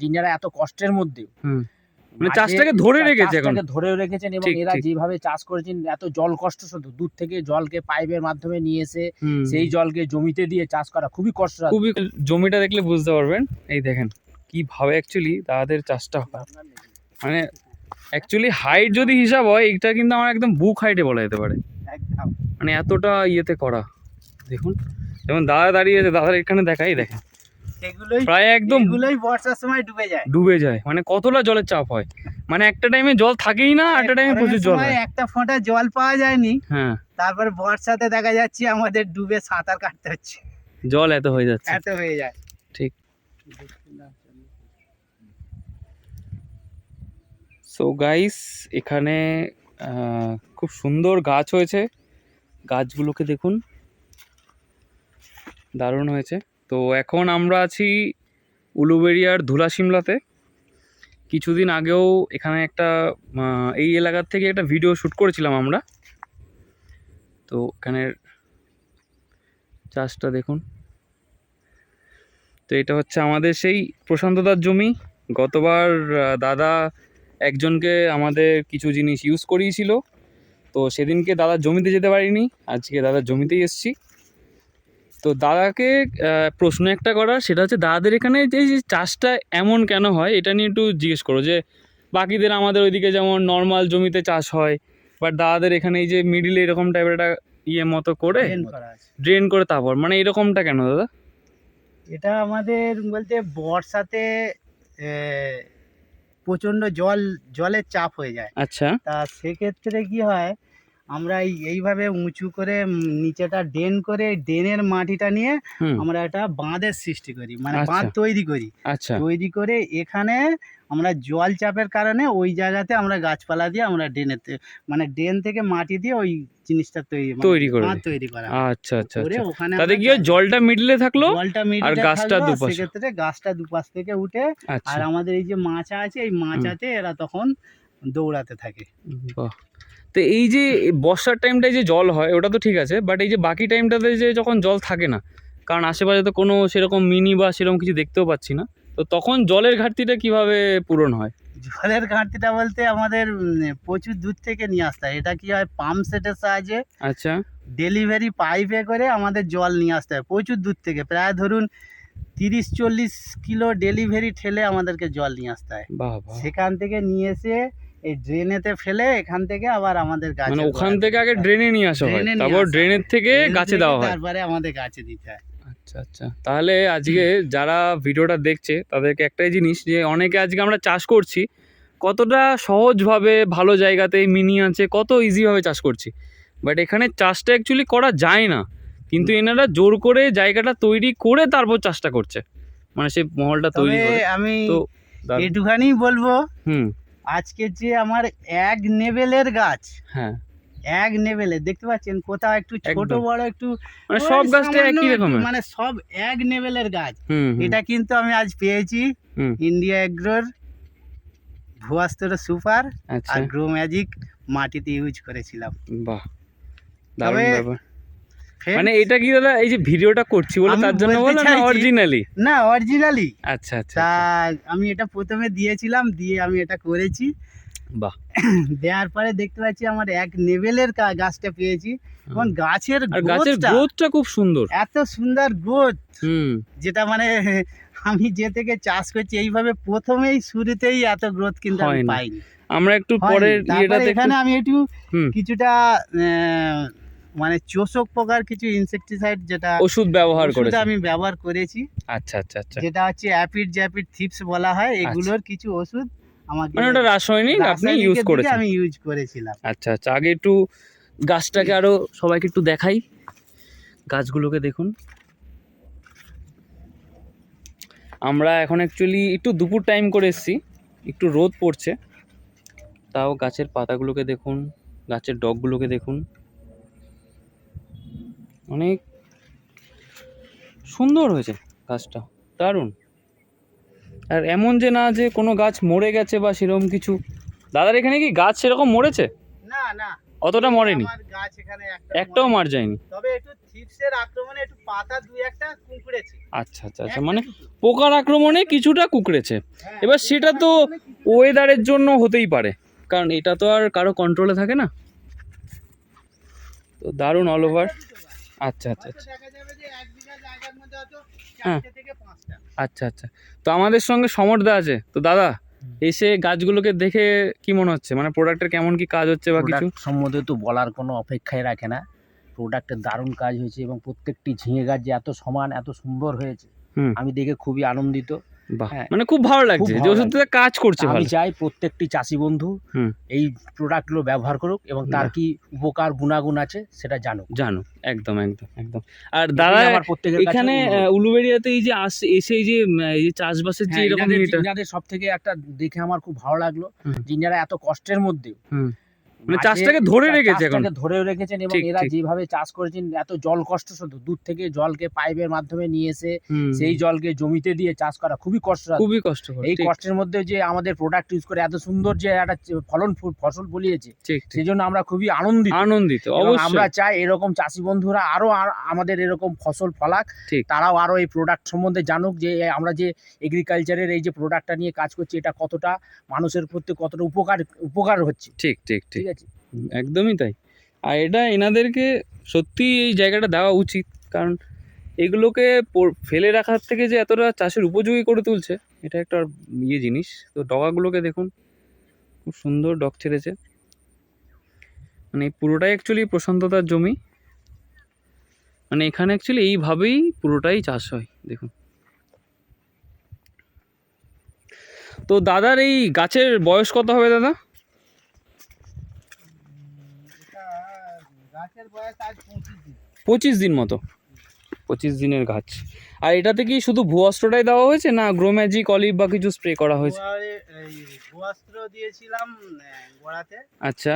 যিনারা এত কষ্টের মধ্যে মানে চাষটাকে ধরে রেখেছে এখন। ধরে রেখেছেন এবং এরা যেভাবে চাষ করেছেন এত জল কষ্ট শুধু দূর থেকে জলকে পাইপের মাধ্যমে নিয়ে এসে সেই জলকে জমিতে দিয়ে চাষ করা খুবই কষ্ট খুবই জমিটা দেখলে বুঝতে পারবেন। এই দেখেন কীভাবে অ্যাকচুয়ালি তাদের চাষটা হয়। মানে অ্যাকচুয়ালি হাইট যদি হিসাব হয় এটা কিন্তু আমার একদম বুক হাইটে বলা যেতে পারে। মানে এতটা ইয়েতে করা। দেখুন যেমন দাদা দাঁড়িয়ে আছে দাদার এখানে দেখাই দেখেন। এগুলোই প্রায় একদম এগুলোই বর্ষার সময় ডুবে যায়। ডুবে যায়। মানে কতটা জলের চাপ হয়? মানে একটা টাইমে জল থাকেই না একটা টাইমে গরমের প্রচুর জল হয়। একটা ফোঁটা জল পাওয়া যায়নি। হ্যাঁ। তারপর বর্ষাতে দেখা যাচ্ছে আমাদের ডুবে সাঁতার কাটতে হচ্ছে। জল এত হয়ে যাচ্ছে। এত হয়ে যায়। ঠিক। সো গাইস এখানে খুব সুন্দর গাছ হয়েছে। গাছগুলোকে দেখুন। দারুণ হয়েছে। তো এখন আমরা আছি উলুবেরিয়ার ধুলা সিমলাতে কিছুদিন আগেও এখানে একটা এই এলাকার থেকে একটা ভিডিও শ্যুট করেছিলাম আমরা। তো এখানের চাষটা দেখুন। তো এটা হচ্ছে আমাদের সেই প্রশান্তদার জমি। গতবার দাদা একজনকে আমাদের কিছু জিনিস ইউজ করিয়েছিল। তো সেদিনকে দাদার জমিতে যেতে পারিনি। আজকে দাদার জমিতেই এসেছি। তো দাদাকে প্রশ্ন একটা করার সেটা হচ্ছে দাদাদের এখানে যে চাষটা এমন কেন হয় এটা নিয়ে একটু জিজ্ঞেস করো যে বাকিদের আমাদের ওইদিকে যেমন নর্মাল জমিতে চাষ হয় বাট দাদাদের এখানে এই যে মিডিলে এরকম টাইপের একটা ইয়ে মতো করে ড্রেন করা আছে। ড্রেন করে তারপর মানে এরকমটা কেন দাদা? এটা আমাদের বলতে বর্ষাতে এ, প্রচণ্ড জল জলের চাপ হয়ে যায়। আচ্ছা। তা সেক্ষেত্রে কি হয় আমরা এইভাবে উঁচু করে নিচেটা ড্রেন করে ড্রেনের মাটিটা নিয়ে আমরা একটা বাঁধের সৃষ্টি করি মানে আচ্ছা। বাঁধ তৈরি করি। আচ্ছা। তৈরি করে এখানে আমরা জল চাপের কারণে ওই জায়গাতে আমরা গাছপালা দিয়ে আমরা ড্রেনেতে মানে ড্রেন থেকে মাটি দিয়ে ওই জিনিসটা তৈরি মানে তৈরি করে তৈরি করা। আচ্ছা আচ্ছা আচ্ছা। ওখানে তাতে কি জলটা মিডলে থাকল জলটা আর গাছটা দুপাশে। সেক্ষেত্রে গাছটা দুপাশ থেকে উঠে আর আমাদের এই যে মাচা আছে এই মাচাতে এরা তখন দৌড়াতে থাকে। বাহ। তো এই যে বর্ষার টাইমটায় যে জল হয় ওটা তো ঠিক আছে বাট এই যে বাকি টাইমটাতে যে যখন জল থাকে না কারণ আশেপাশে তো কোনো সেরকম মিনি বা সেরকম কিছু দেখতেও পাচ্ছি না তো তখন জলের ঘাটতিটা কীভাবে পূরণ হয়? জলের ঘাটতিটা বলতে আমাদের প্রচুর দূর থেকে নিয়ে আসতে হয়। এটা কি হয় পাম্প সেটের সাহায্যে আচ্ছা। ডেলিভারি পাইপে করে আমাদের জল নিয়ে আসতে হয় প্রচুর দূর থেকে। প্রায় ধরুন তিরিশ চল্লিশ কিলো ডেলিভারি ঠেলে আমাদেরকে জল নিয়ে আসতে হয়। সেখান থেকে নিয়ে এসে এই ড্রেনেতে ফেলে এখান থেকে আবার আমাদের গাছে মানে ওখান থেকে আগে ড্রেনে নিয়ে আসা হয়। তারপর ড্রেনের থেকে গাছে দেওয়া হয়। তারপরে আমাদের গাছে দিতে হয়। আচ্ছা আচ্ছা। তাহলে আজকে যারা ভিডিওটা দেখছে তাদেরকে একটাই জিনিস যে অনেকে আজকে আমরা চাষ করছি কতটা সহজভাবে ভালো জায়গাতে মিনি আছে কত ইজিভাবে চাষ করছি। বাট এখানে চাষটা অ্যাকচুয়ালি করা যায় না। কিন্তু এনারা জোর করে জায়গাটা তৈরি করে তারপর চাষটা করছে। মানে সেই মহলটা তৈরি করে। আমি তো এটুখানি বলব। হুম। আজকে যে আমার এক নেবেলের গাছ হ্যাঁ। এক নেবেলে দেখতে পাচ্ছেন কোথাও একটু ছোট। বড় একটু মানে সব গাছটা একই রকমের। মানে সব এক নেবেলের গাছ। এটা কিন্তু আমি আজ পেয়েছি। ইন্ডিয়া এগ্রোর ভুয়াস্তর সুপার আচ্ছা। আর গ্রো ম্যাজিক মাটিতে ইউজ করেছিলাম। বাহ দারুণ তবে মানে এটা কি দাদা এই যে ভিডিওটা করছি বলে তার জন্য বলো না অরিজিনালি না অরিজিনালি আচ্ছা আচ্ছা আচ্ছা। আমি এটা প্রথমে দিয়েছিলাম দিয়ে আমি এটা করেছি। বাহ। দেওয়ার পরে দেখতে পাচ্ছি আমার এক গা- গাছটা পেয়েছি। এবং গাছের গাছের গ্রোথটা খুব সুন্দর। এত সুন্দর গ্রোথ হুম। যেটা মানে আমি যে থেকে চাষ করছি এইভাবে প্রথমেই শুরুতেই এত গ্রোথ কিন্তু আমি। পাইনি। আমরা একটু একটু এখানে আমি একটু কিছুটা মানে চোষক পোকার কিছু ইনসেকটিসাইড যেটা ওষুধ ব্যবহার করেছে। আমি ব্যবহার করেছি। আচ্ছা আচ্ছা আচ্ছা। যেটা হচ্ছে অ্যাপিড জ্যাপিড থিপস বলা হয় এগুলোর কিছু ওষুধ আমাকে মানে ওটা রাসায়নিক আপনি ইউজ করেছেন। আমি ইউজ করেছিলাম। আচ্ছা আচ্ছা। আগে একটু গাছটাকে আরও সবাইকে একটু দেখাই। গাছগুলোকে দেখুন। আমরা এখন অ্যাকচুয়ালি একটু দুপুর টাইম করে এসেছি। একটু রোদ পড়ছে। তাও গাছের পাতাগুলোকে দেখুন গাছের ডগগুলোকে দেখুন। অনেক সুন্দর হয়েছে গাছটা দারুণ। আর এমন যে না যে কোনো গাছ মরে গেছে বা সেরকম কিছু। দাদার এখানে কি গাছ সেরকম মরেছে? না না। অতটা মরেনি। গাছ এখানে একটাও। মার যায়নি। তবে একটু চিপসের আক্রমণে একটু পাতা দুই একটা কুঁকড়েছে। আচ্ছা আচ্ছা আচ্ছা মানে পোকার আক্রমণে কিছুটা কুকড়েছে। এবার সেটা তো ওয়েদারের জন্য হতেই পারে। কারণ এটা তো আর কারও কন্ট্রোলে থাকে না। তো দারুণ অল ওভার আচ্ছা আচ্ছা আচ্ছা। দেখা যাবে যে এক বিঘা জায়গার মধ্যে হয়তো হ্যাঁ। আচ্ছা আচ্ছা। তো আমাদের সঙ্গে সমরদা আছে। তো দাদা এসে গাছগুলোকে দেখে কি মনে হচ্ছে? মানে প্রোডাক্টের কেমন কি কাজ হচ্ছে বা কিছু? সম্বন্ধে তো বলার কোনো অপেক্ষাই রাখে না। প্রোডাক্টের দারুণ কাজ হয়েছে এবং প্রত্যেকটি ঝিঙে গাছ যে এত সমান এত সুন্দর হয়েছে হুম। আমি দেখে খুবই আনন্দিত। বাহ। হ্যাঁ। মানে খুব ভালো লাগছে যে ভালো ওষুধটা কাজ করছে আমি চাই প্রত্যেকটি চাষি বন্ধু। এই প্রোডাক্টগুলো ব্যবহার করুক এবং তার কি উপকার গুণাগুণ আছে সেটা জানুক। জানো একদম একদম একদম। আর দাদা আমার প্রত্যেকের এখানে উলুবেড়িয়াতে এই যে আসে এসে এই যে এই যে চাষবাসের যে হ্যাঁ, এরকম এটা সব থেকে একটা দেখে আমার খুব ভালো লাগল। যে এত কষ্টের মধ্যে হুম। মানে চাষটাকে ধরে রেখেছে এখন। ধরে রেখেছেন এবং এরা যেভাবে চাষ করেছেন এত জল কষ্ট শুধু দূর থেকে জলকে পাইপের মাধ্যমে নিয়ে এসে সেই জলকে জমিতে দিয়ে চাষ করা খুবই কষ্ট খুবই কষ্টকর এই কষ্টের মধ্যে যে আমাদের প্রোডাক্ট ইউজ করে এত সুন্দর যে একটা ফলন ফসল ফলিয়েছে সেই জন্য আমরা খুবই আনন্দিত। আনন্দিত আমরা চাই এরকম চাষি বন্ধুরা আরও আমাদের এরকম ফসল ফলাক তারাও আরও এই প্রোডাক্ট সম্বন্ধে জানুক যে আমরা যে এগ্রিকালচারের এই যে প্রোডাক্টটা নিয়ে কাজ করছি এটা কতটা মানুষের প্রতি কতটা উপকার উপকার হচ্ছে। ঠিক ঠিক ঠিক। ঠিক আছে? একদমই তাই। আর এটা এনাদেরকে সত্যি এই জায়গাটা দেওয়া উচিত, কারণ এগুলোকে ফেলে রাখার থেকে যে এতটা চাষের উপযোগী করে তুলছে, এটা একটা ইয়ে জিনিস। তো ডগাগুলোকে দেখুন, খুব সুন্দর ডগ ছেড়েছে। মানে পুরোটাই অ্যাকচুয়ালি প্রশান্ততার জমি। মানে এখানে অ্যাকচুয়ালি এইভাবেই পুরোটাই চাষ হয়, দেখুন। তো দাদার এই গাছের বয়স কত হবে দাদা এটা গাছের বয়স আজ পঁচিশ দিন মতো। পঁচিশ দিনের গাছ। আর এটাতে কি শুধু ভূঅস্ত্রটাই দেওয়া হয়েছে না গ্রো ম্যাজিক অলিভ বা কিছু স্প্রে করা হয়েছে? গোয়াস্ত্র দিয়েছিলাম গোড়াতে। আচ্ছা।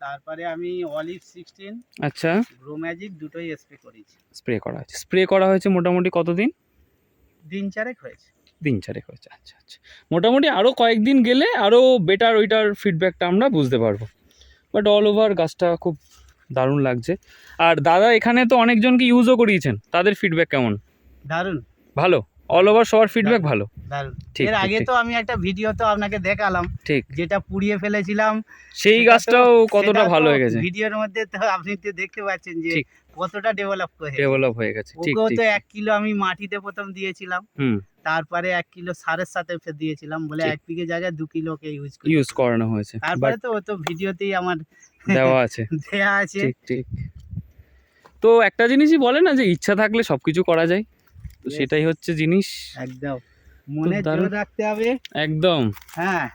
তারপরে আমি অলিভ সিক্সটিন আচ্ছা। গ্রো ম্যাজিক দুটোই স্প্রে করেছি। স্প্রে করা হয়েছে। স্প্রে করা হয়েছে মোটামুটি কতদিন? দিন চারেক হয়েছে। দিন চারেক হয়েছে। আচ্ছা আচ্ছা। মোটামুটি আরও কয়েকদিন গেলে আরও বেটার ওইটার ফিডব্যাকটা আমরা বুঝতে পারব। বাট অল ওভার গাছটা খুব দারুণ লাগছে। আর দাদা এখানে তো অনেকজনকে ইউজও করিয়েছেন। তাদের ফিডব্যাক কেমন? দারুণ। ভালো? অল ওভার সবার ফিডব্যাক ভালো। এর আগে তো আমি একটা ভিডিও তো আপনাকে দেখালাম ঠিক। যেটা পুড়িয়ে ফেলেছিলাম। সেই গাছটাও কতটা ভালো হয়ে গেছে। ভিডিওর মধ্যে তো আপনি তো দেখতে পাচ্ছেন যে কতটা ডেভেলপ করে ডেভেলপ হয়ে গেছে। ঠিক তো এক কিলো আমি মাটিতে প্রথম দিয়েছিলাম। হুম। তারপরে এক কিলো সারের সাথে দিয়েছিলাম। বলে এক বিঘে জায়গায় দু কিলোকে ইউজ ইউজ করানো হয়েছে। তারপরে তো ও তো ভিডিওতেই আমার দেওয়া আছে। দেওয়া আছে। ঠিক ঠিক। তো একটা জিনিসই বলে না যে ইচ্ছা থাকলে সবকিছু করা যায়। তো সেটাই হচ্ছে জিনিস। একদম। মনে। জোর রাখতে হবে। একদম। হ্যাঁ।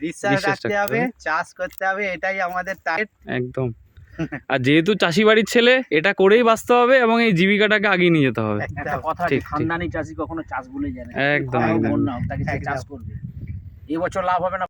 বিশ্বাস রাখতে হবে। হবে। চাষ করতে হবে এটাই আমাদের টার্গেট একদম। আর যেহেতু চাষি বাড়ির ছেলে এটা করেই বাঁচতে হবে এবং এই জীবিকাটাকে আগিয়ে নিয়ে যেতে হবে। একটা কথা খানদানি চাষি কখনো চাষ ভুলে যায় না। একদম, তাকে চাষ করবে। এবছর লাভ হবে না।